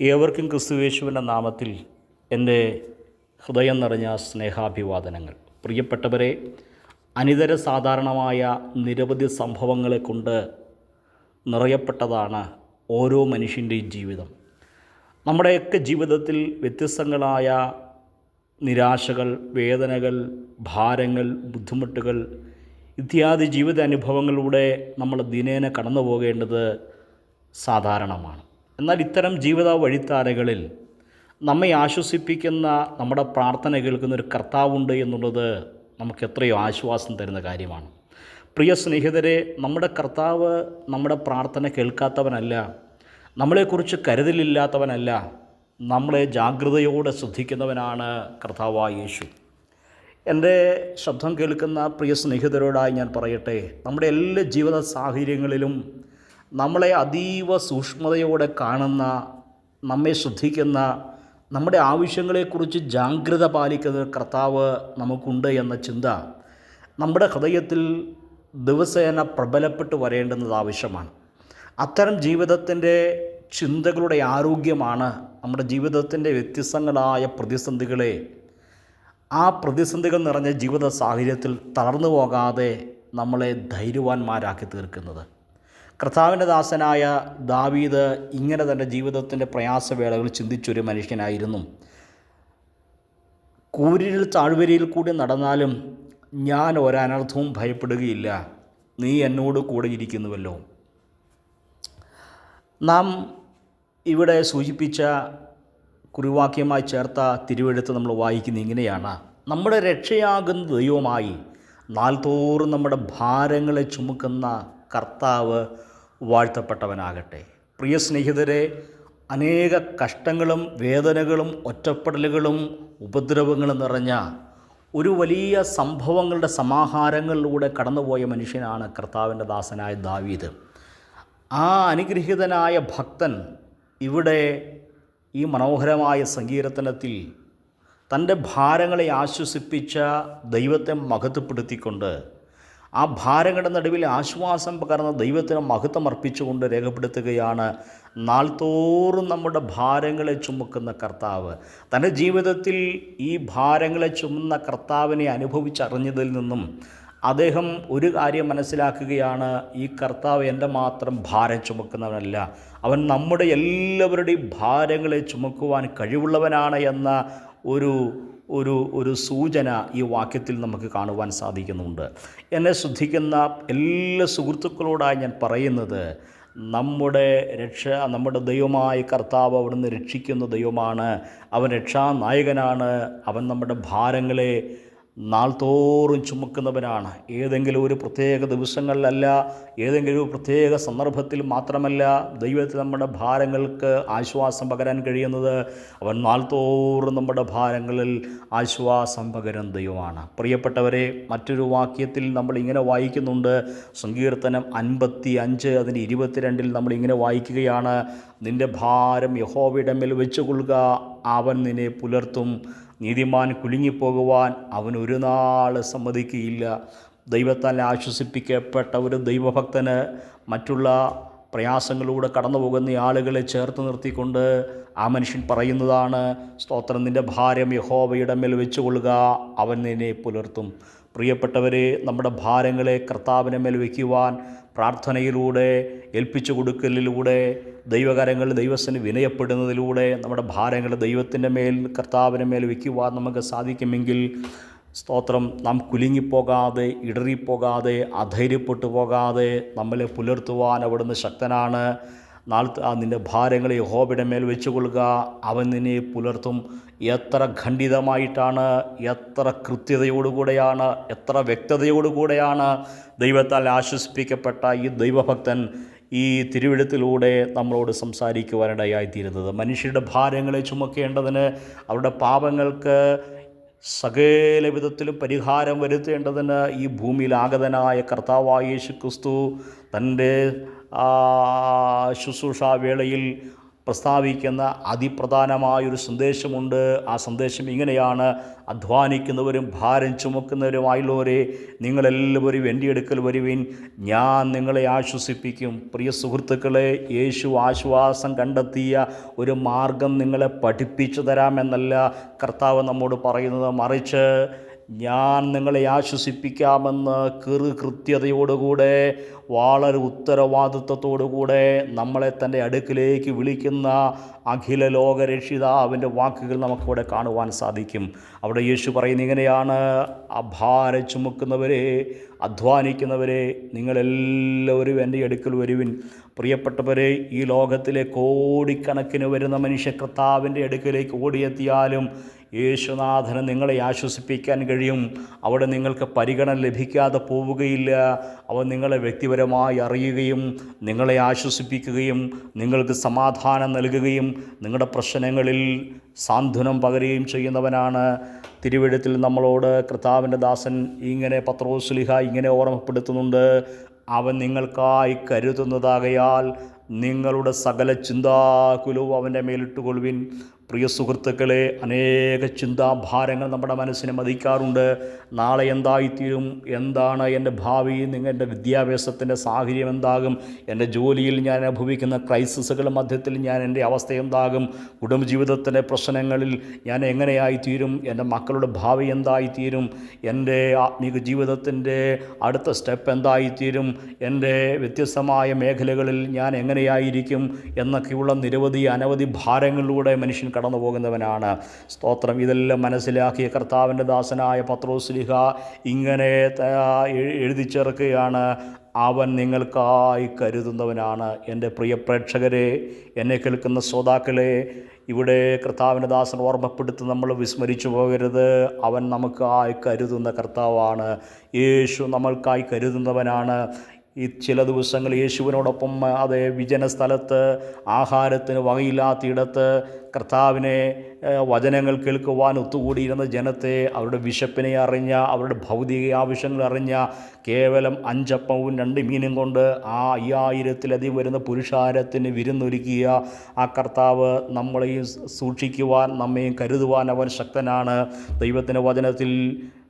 ഏവർക്കും ക്രിസ്തുവേശുവിന്റെ നാമത്തിൽ എന്റെ ഹൃദയം നിറഞ്ഞ സ്നേഹാഭിവാദനങ്ങൾ. പ്രിയപ്പെട്ടവരെ അനിതര സാധാരണമായ നിരവധി സംഭവങ്ങളെ കൊണ്ട് നിറയപ്പെട്ടതാണ് ഓരോ മനുഷ്യന്റെയും ജീവിതം. നമ്മുടെയൊക്കെ ജീവിതത്തിൽ വ്യത്യസ്തങ്ങളായ നിരാശകൾ വേദനകൾ ഭാരങ്ങൾ ബുദ്ധിമുട്ടുകൾ ഇത്യാദി ജീവിത അനുഭവങ്ങളിലൂടെ നമ്മൾ ദിനേന കടന്നു പോകേണ്ടത് സാധാരണമാണ്. എന്നാൽ ഇത്തരം ജീവിത വഴിത്താരകളിൽ നമ്മെ ആശ്വസിപ്പിക്കുന്ന നമ്മുടെ പ്രാർത്ഥന കേൾക്കുന്ന ഒരു കർത്താവുണ്ട് എന്നുള്ളത് നമുക്ക് എത്രയോ ആശ്വാസം തരുന്ന കാര്യമാണ്. പ്രിയ സ്നേഹിതരെ നമ്മുടെ കർത്താവ് നമ്മുടെ പ്രാർത്ഥന കേൾക്കാത്തവനല്ല നമ്മളെക്കുറിച്ച് കരുതലില്ലാത്തവനല്ല നമ്മളെ ജാഗ്രതയോടെ ശ്രദ്ധിക്കുന്നവനാണ് കർത്താവായ യേശു. എന്റെ ശബ്ദം കേൾക്കുന്ന പ്രിയ സ്നേഹിതരോടായി ഞാൻ പറയട്ടെ നമ്മുടെ എല്ലാ ജീവിത സാഹചര്യങ്ങളിലും നമ്മളെ അതീവ സൂക്ഷ്മതയോടെ കാണുന്ന നമ്മെ ശ്രദ്ധിക്കുന്ന നമ്മുടെ ആവശ്യങ്ങളെക്കുറിച്ച് ജാഗ്രത പാലിക്കുന്ന കർത്താവ് നമുക്കുണ്ട് എന്ന ചിന്ത നമ്മുടെ ഹൃദയത്തിൽ ദിവസേന പ്രബലപ്പെട്ട് വരേണ്ടുന്നത് ആവശ്യമാണ്. അത്തരം ജീവിതത്തിന്റെ ചിന്തകളുടെ ആരോഗ്യമാണ് നമ്മുടെ ജീവിതത്തിന്റെ വ്യത്യസ്തങ്ങളായ പ്രതിസന്ധികളെ ആ പ്രതിസന്ധികൾ നിറഞ്ഞ ജീവിത സാഹചര്യത്തിൽ തളർന്നു പോകാതെ നമ്മളെ ധൈര്യവാന്മാരാക്കി തീർക്കുന്നത്. കർത്താവിന്റെ ദാസനായ ദാവീദ് ഇങ്ങനെ തന്റെ ജീവിതത്തിന്റെ പ്രയാസവേളകൾ ചിന്തിച്ചൊരു മനുഷ്യനായിരുന്നു. കൂരിൽ താഴ്വരയിൽ കൂടി നടന്നാലും ഞാൻ ഒരനർത്ഥവും ഭയപ്പെടുകയില്ല. നീ എന്നോട് കൂടെ ഇരിക്കുന്നുവല്ലോ. നാം ഇവിടെ സൂചിപ്പിച്ച കുറിവാക്യമായി ചേർത്ത തിരുവെഴുത്ത് നമ്മൾ വായിക്കുന്ന ഇങ്ങനെയാണ്. നമ്മുടെ രക്ഷയാകുന്ന ദൈവമായി നാൾതോറും നമ്മുടെ ഭാരങ്ങളെ ചുമക്കുന്ന കർത്താവ് വാഴ്ത്തപ്പെട്ടവനാകട്ടെ. പ്രിയ സ്നേഹിതരെ അനേക കഷ്ടങ്ങളും വേദനകളും ഒറ്റപ്പെടലുകളും ഉപദ്രവങ്ങളും നിറഞ്ഞ ഒരു വലിയ സംഭവങ്ങളുടെ സമാഹാരങ്ങളിലൂടെ കടന്നുപോയ മനുഷ്യനാണ് കർത്താവിന്റെ ദാസനായ ദാവീദ്. ആ അനുഗ്രഹീതനായ ഭക്തൻ ഇവിടെ ഈ മനോഹരമായ സങ്കീർത്തനത്തിൽ തന്റെ ഭാരങ്ങളെ ആശ്വസിപ്പിച്ച ദൈവത്തെ മഹത്വപ്പെടുത്തിക്കൊണ്ട് ആ ഭാരങ്ങളുടെ നടുവിൽ ആശ്വാസം പകർന്ന ദൈവത്തിന് മഹത്വം അർപ്പിച്ചുകൊണ്ട് രേഖപ്പെടുത്തുകയാണ്. നാൾതോറും നമ്മുടെ ഭാരങ്ങളെ ചുമക്കുന്ന കർത്താവ്. തന്റെ ജീവിതത്തിൽ ഈ ഭാരങ്ങളെ ചുമന്ന കർത്താവിനെ അനുഭവിച്ചറിഞ്ഞതിൽ നിന്നും അദ്ദേഹം ഒരു കാര്യം മനസ്സിലാക്കുകയാണ്. ഈ കർത്താവ് എന്റെ മാത്രം ഭാരം ചുമക്കുന്നവനല്ല അവൻ നമ്മുടെ എല്ലാവരുടെയും ഭാരങ്ങളെ ചുമക്കുവാൻ കഴിവുള്ളവനാണ് എന്ന ഒരു ഒരു ഒരു സൂചന ഈ വാക്യത്തിൽ നമുക്ക് കാണുവാൻ സാധിക്കുന്നുണ്ട്. എന്നെ ശ്രദ്ധിക്കുന്ന എല്ലാ സുഹൃത്തുക്കളോടായി ഞാൻ പറയുന്നത് നമ്മുടെ രക്ഷ നമ്മുടെ ദൈവമായ കർത്താവ് അവിടുന്ന് രക്ഷിക്കുന്ന ദൈവമാണ്. അവൻ രക്ഷാനായകനാണ്. അവൻ നമ്മുടെ ഭാരങ്ങളെ നാൾതോറും ചുമക്കുന്നവനാണ്. ഏതെങ്കിലും ഒരു പ്രത്യേക ദിവസങ്ങളിലല്ല ഏതെങ്കിലും ഒരു പ്രത്യേക സന്ദർഭത്തിൽ മാത്രമല്ല ദൈവത്തിൽ നമ്മുടെ ഭാരങ്ങൾക്ക് ആശ്വാസം പകരാൻ കഴിയുന്നത്. അവൻ നാൾതോറും നമ്മുടെ ഭാരങ്ങളിൽ ആശ്വാസം പകരുന്ന ദൈവമാണ്. പ്രിയപ്പെട്ടവരെ മറ്റൊരു വാക്യത്തിൽ നമ്മൾ ഇങ്ങനെ വായിക്കുന്നുണ്ട്. സങ്കീർത്തനം അൻപത്തി അഞ്ച് അതിന് ഇരുപത്തിരണ്ടിൽ നമ്മൾ ഇങ്ങനെ വായിക്കുകയാണ്. നിന്റെ ഭാരം യഹോവയുടെ മേൽ വെച്ചുകൊള്ളുക അവൻ നിന്നെ പുലർത്തും. നീതിമാൻ കുലുങ്ങിപ്പോകുവാൻ അവൻ ഒരു നാൾ സമ്മതിക്കുകയില്ല. ദൈവത്താൽ ആശ്വസിപ്പിക്കപ്പെട്ട ഒരു ദൈവഭക്തന് മറ്റുള്ള പ്രയാസങ്ങളിലൂടെ കടന്നു പോകുന്ന ആളുകളെ ചേർത്ത് നിർത്തിക്കൊണ്ട് ആ മനുഷ്യൻ പറയുന്നതാണ് സ്തോത്രം നിന്റെ ഭാരം യഹോവയുടെ മേൽ വെച്ചുകൊള്ളുക അവൻ നിന്നെ പുലർത്തും. പ്രിയപ്പെട്ടവരെ നമ്മുടെ ഭാരങ്ങളെ കർത്താവിനെ മേൽ വയ്ക്കുവാൻ പ്രാർത്ഥനയിലൂടെ ഏൽപ്പിച്ചു കൊടുക്കലിലൂടെ ദൈവകരങ്ങൾ ദൈവത്തിന് വിനയപ്പെടുന്നതിലൂടെ നമ്മുടെ ഭാരങ്ങൾ ദൈവത്തിന്റെ മേൽ കർത്താവിന്റെ മേൽ വയ്ക്കുവാൻ നമുക്ക് സാധിക്കുമെങ്കിൽ സ്തോത്രം നാം കുലുങ്ങിപ്പോകാതെ ഇടറിപ്പോകാതെ അധൈര്യപ്പെട്ടു പോകാതെ നമ്മളെ പുലർത്തുവാൻ അവിടുന്ന് ശക്തനാണ്. നാൾ നിന്റെ ഭാരങ്ങളെ യഹോബയുടെ മേൽ വെച്ചുകൊള്ളുക. അവൻ നിന്നെ പുലർത്തും. എത്ര ഖണ്ഡിതമായിട്ടാണ് എത്ര കൃത്യതയോടുകൂടെയാണ് എത്ര വ്യക്തതയോടുകൂടെയാണ് ദൈവത്താൽ ആശ്വസിപ്പിക്കപ്പെട്ട ഈ ദൈവഭക്തൻ ഈ തിരുവിടത്തിലൂടെ നമ്മളോട് സംസാരിക്കുവാനിടയായിത്തീരുന്നത്. മനുഷ്യരുടെ ഭാരങ്ങളെ ചുമക്കേണ്ടതിന് അവരുടെ പാപങ്ങൾക്ക് സകല വിധത്തിലും പരിഹാരം വരുത്തേണ്ടതിന് ഈ ഭൂമിയിൽ ആഗതനായ കർത്താവായ യേശു ക്രിസ്തു തന്റെ ശുശ്രൂഷാവേളയിൽ പ്രസ്താവിക്കുന്ന അതിപ്രധാനമായൊരു സന്ദേശമുണ്ട്. ആ സന്ദേശം ഇങ്ങനെയാണ്. അധ്വാനിക്കുന്നവരും ഭാരം ചുമക്കുന്നവരുമായുള്ളവരെ നിങ്ങളെല്ലാവരും എന്റെ അടുക്കൽ വരുവിൻ. ഞാൻ നിങ്ങളെ ആശ്വസിപ്പിക്കും. പ്രിയ സുഹൃത്തുക്കളെ യേശു ആശ്വാസം കണ്ടെത്തിയ ഒരു മാർഗം നിങ്ങളെ പഠിപ്പിച്ചു തരാമെന്നല്ല കർത്താവ് നമ്മോട് പറയുന്നത്. മറിച്ച് ഞാൻ നിങ്ങളെ ആശ്വസിപ്പിക്കാമെന്ന് കൃ കൃത്യതയോടുകൂടെ വളരെ ഉത്തരവാദിത്വത്തോടുകൂടെ നമ്മളെ തന്റെ അടുക്കിലേക്ക് വിളിക്കുന്ന അഖില ലോക രക്ഷിതാവിന്റെ വാക്കുകൾ നമുക്കിവിടെ കാണുവാൻ സാധിക്കും. അവിടെ യേശു പറയുന്ന ഇങ്ങനെയാണ്. അഭാര ചുമക്കുന്നവരെ അധ്വാനിക്കുന്നവരെ നിങ്ങളെല്ലാവരും എന്റെ അടുക്കൽ വരുവിൻ. പ്രിയപ്പെട്ടവരെ ഈ ലോകത്തിലെ കോടിക്കണക്കിന് വരുന്ന മനുഷ്യ കർത്താവിന്റെ അടുക്കിലേക്ക് ഓടിയെത്തിയാലും യേശുനാഥന് നിങ്ങളെ ആശ്വസിപ്പിക്കാൻ കഴിയും. അവിടെ നിങ്ങൾക്ക് പരിഗണന ലഭിക്കാതെ പോവുകയില്ല. അവൻ നിങ്ങളെ വ്യക്തിപരമായി അറിയുകയും നിങ്ങളെ ആശ്വസിപ്പിക്കുകയും നിങ്ങൾക്ക് സമാധാനം നൽകുകയും നിങ്ങളുടെ പ്രശ്നങ്ങളിൽ സാന്ത്വനം പകരുകയും ചെയ്യുന്നവനാണ്. തിരുവഴുത്തിൽ നമ്മളോട് കർത്താവിന്റെ ദാസൻ ഇങ്ങനെ പത്രോസ്ലിഹ ഇങ്ങനെ ഓർമ്മപ്പെടുത്തുന്നുണ്ട്. അവൻ നിങ്ങൾക്കായി കരുതുന്നതാകയാൽ നിങ്ങളുടെ സകല ചിന്താകുലവും അവന്റെ മേലിട്ടുകൊള്ളുവിൻ. പ്രിയ സുഹൃത്തുക്കളെ അനേക ചിന്താഭാരങ്ങൾ നമ്മുടെ മനസ്സിനെ മതിക്കാറുണ്ട്. നാളെ എന്തായിത്തീരും? എന്താണ് എന്റെ ഭാവി? നിങ്ങൾ എന്റെ വിദ്യാഭ്യാസത്തിന്റെ സാഹചര്യം എന്താകും? എന്റെ ജോലിയിൽ ഞാൻ അനുഭവിക്കുന്ന ക്രൈസിസുകളുടെ മധ്യത്തിൽ ഞാൻ എന്റെ അവസ്ഥ എന്താകും? കുടുംബജീവിതത്തിന്റെ പ്രശ്നങ്ങളിൽ ഞാൻ എങ്ങനെയായിത്തീരും? എന്റെ മക്കളുടെ ഭാവി എന്തായിത്തീരും? എന്റെ ആത്മീക ജീവിതത്തിന്റെ അടുത്ത സ്റ്റെപ്പ് എന്തായിത്തീരും? എന്റെ വ്യത്യസ്തമായ മേഖലകളിൽ ഞാൻ എങ്ങനെയായിരിക്കും? എന്നൊക്കെയുള്ള നിരവധി അനവധി ഭാരങ്ങളിലൂടെ മനുഷ്യൻ കടന്നു പോകുന്നവനാണ്. സ്തോത്രം. ഇതെല്ലാം മനസ്സിലാക്കിയ കർത്താവിന്റെ ദാസനായ പത്രോസ്ലിഹ ഇങ്ങനെ എഴുതി ചേർക്കുകയാണ്. അവൻ നിങ്ങൾക്കായി കരുതുന്നവനാണ്. എന്റെ പ്രിയ പ്രേക്ഷകരെ എന്നെ കേൾക്കുന്ന ശ്രോതാക്കളെ ഇവിടെ കർത്താവിന്റെ ദാസൻ ഓർമ്മപ്പെടുത്തി നമ്മൾ വിസ്മരിച്ചു പോകരുത്. അവൻ നമുക്കായി കരുതുന്ന കർത്താവാണ്. യേശു നമ്മൾക്കായി കരുതുന്നവനാണ്. ഈ ചില ദിവസങ്ങൾ യേശുവിനോടൊപ്പം അതേ വിജന സ്ഥലത്ത് ആഹാരത്തിന് വകയില്ലാത്തയിടത്ത് കർത്താവിനെ വചനങ്ങൾ കേൾക്കുവാൻ ഒത്തുകൂടിയിരുന്ന ജനത്തെ അവരുടെ വിശപ്പിനെ അറിഞ്ഞ അവരുടെ ഭൗതിക ആവശ്യങ്ങൾ അറിഞ്ഞ കേവലം അഞ്ചപ്പവും രണ്ട് മീനും കൊണ്ട് ആ അയ്യായിരത്തിലധികം വരുന്ന പുരുഷാരത്തിന് വിരുന്നൊരുക്കിയ ആ കർത്താവ് നമ്മളെയും സൂക്ഷിക്കുവാൻ നമ്മെയും കരുതുവാൻ അവൻ ശക്തനാണ്. ദൈവത്തിന്റെ വചനത്തിൽ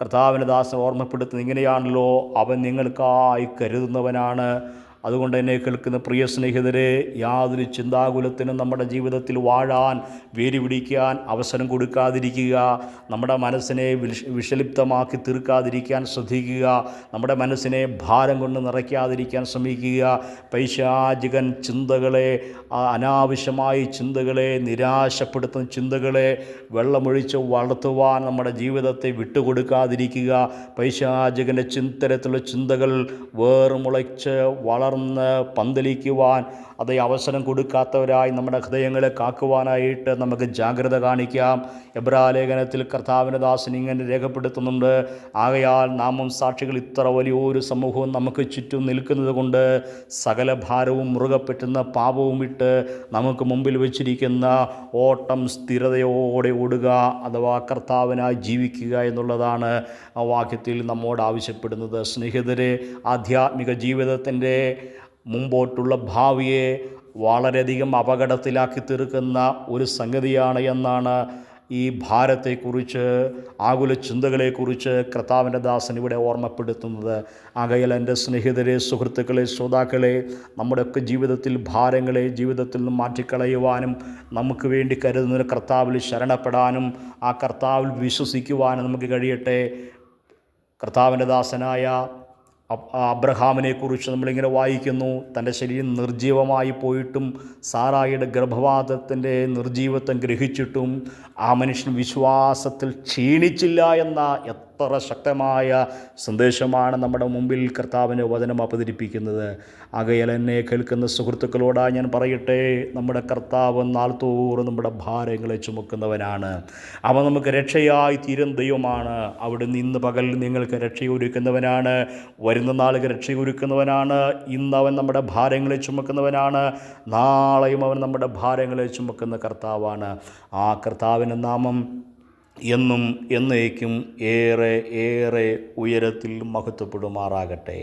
കർത്താവിന്റെ ദാസൻ ഓർമ്മപ്പെടുത്തുന്നത് ഇങ്ങനെയാണല്ലോ. അവൻ നിങ്ങൾക്കായി കരുതുന്നവനാണ്. അതുകൊണ്ട് എന്നെ കേൾക്കുന്ന പ്രിയ സ്നേഹിതരെ യാതൊരു ചിന്താകുലത്തിനും നമ്മുടെ ജീവിതത്തിൽ വാഴാൻ വേര് പിടിക്കാൻ അവസരം കൊടുക്കാതിരിക്കുക നമ്മുടെ മനസ്സിനെ വിഷ വിഷലിപ്തമാക്കി തീർക്കാതിരിക്കാൻ ശ്രദ്ധിക്കുക നമ്മുടെ മനസ്സിനെ ഭാരം കൊണ്ട് നിറയ്ക്കാതിരിക്കാൻ ശ്രമിക്കുക. പൈശാചികൻ ചിന്തകളെ അനാവശ്യമായ ചിന്തകളെ നിരാശപ്പെടുത്തുന്ന ചിന്തകളെ വെള്ളമൊഴിച്ച് വളർത്തുവാൻ നമ്മുടെ ജീവിതത്തെ വിട്ടുകൊടുക്കാതിരിക്കുക. പൈശാചികന്റെ ചിന്തരത്തിലുള്ള ചിന്തകൾ വേറുമുളച്ച് വളർന്ന് പന്തലിക്കുവാൻ അതേ അവസരം കൊടുക്കാത്തവരായി നമ്മുടെ ഹൃദയങ്ങളെ കാക്കുവാനായിട്ട് നമുക്ക് ജാഗ്രത കാണിക്കാം. എബ്രാലേഖനത്തിൽ കർത്താവിന്റെ ദാസൻ ഇങ്ങനെ രേഖപ്പെടുത്തുന്നുണ്ട്. ആകയാൽ നാമം സാക്ഷികൾ ഇത്ര വലിയൊരു സമൂഹവും നമുക്ക് ചുറ്റും നിൽക്കുന്നത് കൊണ്ട് സകല ഭാരവും മുറുകെ പാപവും ഇട്ട് നമുക്ക് മുമ്പിൽ വെച്ചിരിക്കുന്ന ഓട്ടം സ്ഥിരതയോടെ ഓടുക അഥവാ കർത്താവിനായി ജീവിക്കുക എന്നുള്ളതാണ് ആ വാക്യത്തിൽ നമ്മോട് ആവശ്യപ്പെടുന്നത്. സ്നേഹിതരെ ആധ്യാത്മിക ജീവിതത്തിന്റെ മുമ്പോട്ടുള്ള ഭാവിയെ വളരെയധികം അപകടത്തിലാക്കി തീർക്കുന്ന ഒരു സംഗതിയാണ് എന്നാണ് ഈ ഭാരത്തെക്കുറിച്ച് ആകുല ചിന്തകളെക്കുറിച്ച് കർത്താവിന്റെ ദാസൻ ഇവിടെ ഓർമ്മപ്പെടുത്തുന്നത്. ആകയാൽ എന്റെ സ്നേഹിതരെ സുഹൃത്തുക്കളെ ശ്രോതാക്കളെ നമ്മുടെയൊക്കെ ജീവിതത്തിൽ ഭാരങ്ങളെ ജീവിതത്തിൽ നിന്ന് മാറ്റിക്കളയുവാനും നമുക്ക് വേണ്ടി കരുതുന്ന കർത്താവിൽ ശരണപ്പെടാനും ആ കർത്താവിൽ വിശ്വസിക്കുവാനും നമുക്ക് കഴിയട്ടെ. കർത്താവിന്റെ ദാസനായ അബ്- അബ്രഹാമിനെ കുറിച്ച് നമ്മളിങ്ങനെ വായിക്കുന്നു. തന്റെ ശരീരം നിർജീവമായി പോയിട്ടും സാറായിയുടെ ഗർഭപാതത്തിന്റെ നിർജീവത്വം ഗ്രഹിച്ചിട്ടും ആ മനുഷ്യൻ വിശ്വാസത്തിൽ ക്ഷീണിച്ചില്ല എന്ന എത്ര ശക്തമായ സന്ദേശമാണ് നമ്മുടെ മുമ്പിൽ കർത്താവിന്റെ വചനം അവതരിപ്പിക്കുന്നത്. അകയൽ എന്നെ കേൾക്കുന്ന സുഹൃത്തുക്കളോടാ ഞാൻ പറയട്ടെ നമ്മുടെ കർത്താവ് നാൾത്തോറും നമ്മുടെ ഭാരങ്ങളെ ചുമക്കുന്നവനാണ്. അവൻ നമുക്ക് രക്ഷയായി തീരും ദൈവമാണ്. അവിടെ നിന്ന് പകൽ നിങ്ങൾക്ക് രക്ഷയൊരുക്കുന്നവനാണ് വരുന്ന നാളുകൾ രക്ഷയൊരുക്കുന്നവനാണ്. ഇന്ന് അവൻ നമ്മുടെ ഭാരങ്ങളെ ചുമക്കുന്നവനാണ് നാളെയും അവൻ നമ്മുടെ ഭാരങ്ങളെ ചുമക്കുന്ന കർത്താവാണ്. ആ കർത്താവിന്റെ നാമം എന്നും എന്നേക്കും ഏറെ ഏറെ ഉയരത്തിൽ മഹത്വപ്പെടുമാറാകട്ടെ.